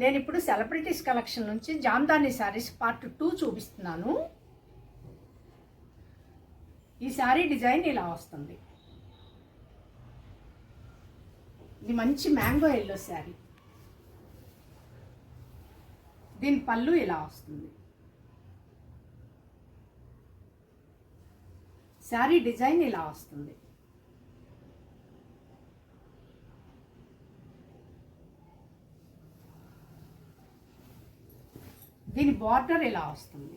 నేను ఇప్పుడు celebrities collection నుంచి జామ్దాని శారీస్ పార్ట్ టూ చూపిస్తున్నాను. ఈ శారీ డిజైన్ ఇలా వస్తుంది. ఇది మంచి మ్యాంగో ఎల్లో శారీ. దీని పళ్ళు ఇలా వస్తుంది. శారీ డిజైన్ ఇలా వస్తుంది. దీని బార్డర్ ఇలా వస్తుంది?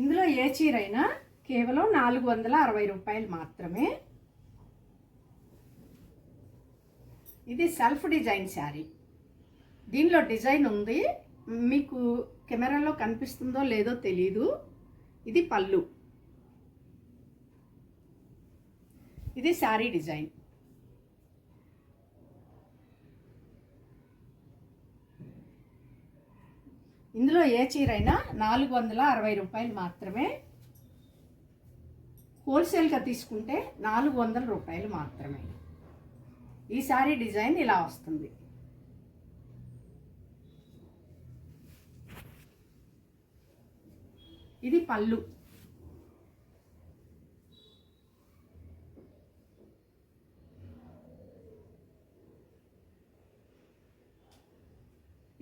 ఇందులో ఏ చీర అయినా కేవలం నాలుగు వందల అరవై రూపాయలు మాత్రమే. ఇది సెల్ఫ్ డిజైన్ శారీ. దీనిలో డిజైన్ ఉంది. మీకు కెమెరాలో కనిపిస్తుందో లేదో తెలీదు. ఇది పళ్ళు. ఇది శారీ డిజైన్. ఇందులో ఏ చీర అయినా నాలుగు వందల అరవై రూపాయలు మాత్రమే. హోల్సేల్గా తీసుకుంటే నాలుగు వందల రూపాయలు మాత్రమే. ఈ శారీ డిజైన్ ఇలా వస్తుంది. ఇది పళ్ళు.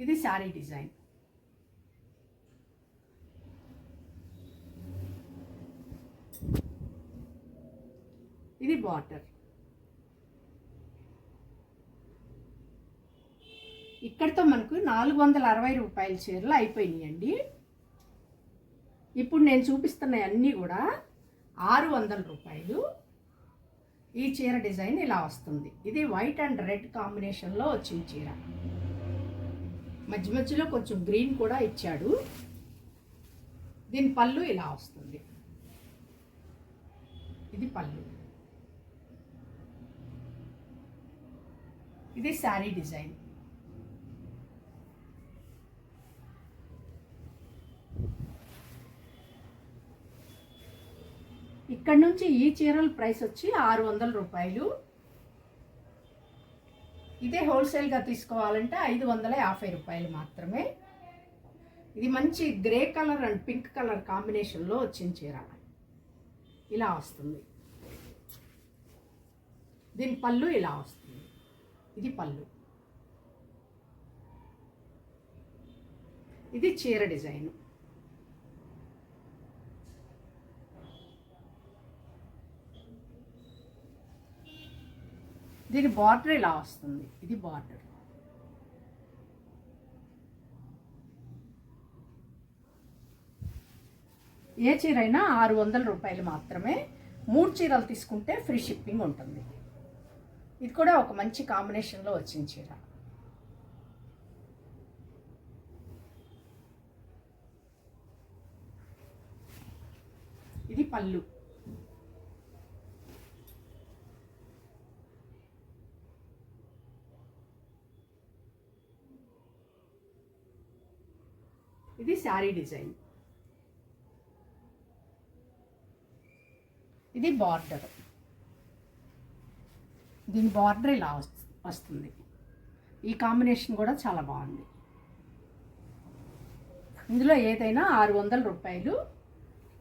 ఇది శారీ డిజైన్. ఇది బార్డర్. ఇక్కడితో మనకు నాలుగు వందల అరవై రూపాయల చీరలు అయిపోయినాయండి. ఇప్పుడు నేను చూపిస్తున్న అన్నీ కూడా ఆరు వందల రూపాయలు. ఈ చీర డిజైన్ ఇలా వస్తుంది. ఇది వైట్ అండ్ రెడ్ కాంబినేషన్లో వచ్చిన చీర. మధ్య మధ్యలో కొంచెం గ్రీన్ కూడా ఇచ్చాడు. దీని పళ్ళు ఇలా వస్తుంది. ఇది పళ్ళు. ఇది శారీ డిజైన్. ఇక్కడ నుంచి ఈ చీరల ప్రైస్ వచ్చి ఆరు వందల రూపాయలు. ఇదే హోల్సేల్గా తీసుకోవాలంటే ఐదు వందల యాభై రూపాయలు మాత్రమే. ఇది మంచి grey colour and pink colour కాంబినేషన్లో వచ్చిన చీర. ఇలా వస్తుంది. దీని పళ్ళు ఇలా వస్తుంది. ఇది పళ్ళు. ఇది చీర డిజైను. దీని బార్డర్ ఇలా వస్తుంది. ఇది బార్డర్. ఏ చీర అయినా ఆరు వందల రూపాయలు మాత్రమే మూడు చీరలు తీసుకుంటే ఫ్రీ షిప్పింగ్ ఉంటుంది. ఇది కూడా ఒక మంచి కాంబినేషన్లో వచ్చిన చీర. ఇది పళ్ళు. ఇది శారీ డిజైన్. ఇది బార్డర్. దీని బార్డర్ ఇలా వస్తుంది. ఈ కాంబినేషన్ కూడా చాలా బాగుంది. ఇందులో ఏదైనా ఆరు వందల రూపాయలు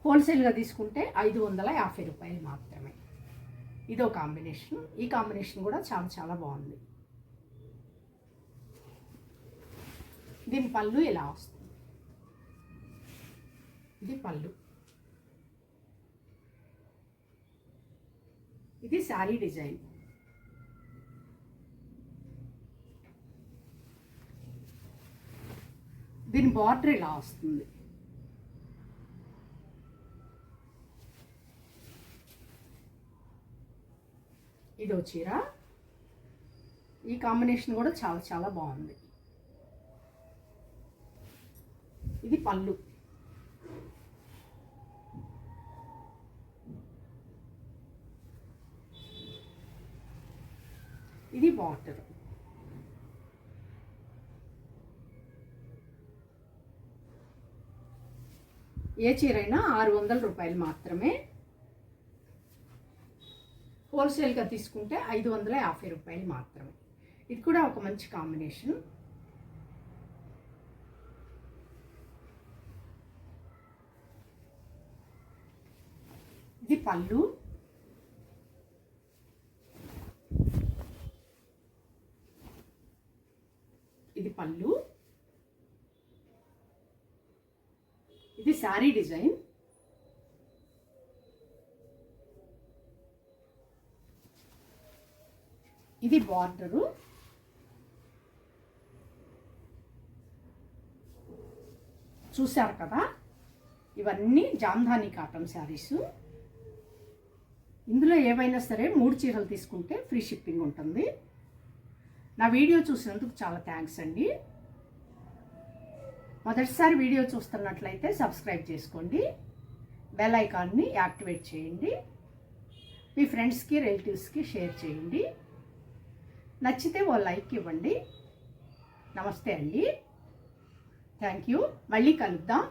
హోల్సేల్గా తీసుకుంటే ఐదు వందల యాభై రూపాయలు మాత్రమే. ఇదో కాంబినేషన్. ఈ కాంబినేషన్ కూడా చాలా చాలా బాగుంది. దీని పళ్ళు ఇలా వస్తుంది ఇది పళ్ళు. ఇది శారీ డిజైన్. దీని బార్డర్ ఇలా వస్తుంది. ఇదో చీర. ఈ కాంబినేషన్ కూడా చాలా చాలా బాగుంది. ఇది పళ్ళు ఇది వాటర్ ఏ చీర అయినా ఆరు వందల రూపాయలు మాత్రమే హోల్సేల్గా తీసుకుంటే ఐదు వందల యాభై రూపాయలు మాత్రమే. ఇది కూడా ఒక మంచి కాంబినేషన్ ఇది పళ్ళు ఇది పళ్ళు. ఇది శారీ డిజైన్. ఇది బార్డరు. చూశారు కదా? ఇవన్నీ జామ్ధాని కాటన్ శారీస్. ఇందులో ఏవైనా సరే మూడు చీరలు తీసుకుంటే ఫ్రీ షిప్పింగ్ ఉంటుంది. నా వీడియో చూసినందుకు చాలా థ్యాంక్స్ అండి. మొదటిసారి వీడియో చూస్తున్నట్లయితే సబ్స్క్రైబ్ చేసుకోండి. బెల్ ఐకాన్ని యాక్టివేట్ చేయండి. మీ ఫ్రెండ్స్కి రిలేటివ్స్కి షేర్ చేయండి. నచ్చితే ఓ లైక్ ఇవ్వండి. నమస్తే అండి. Thank you. మళ్ళీ కలుద్దాం.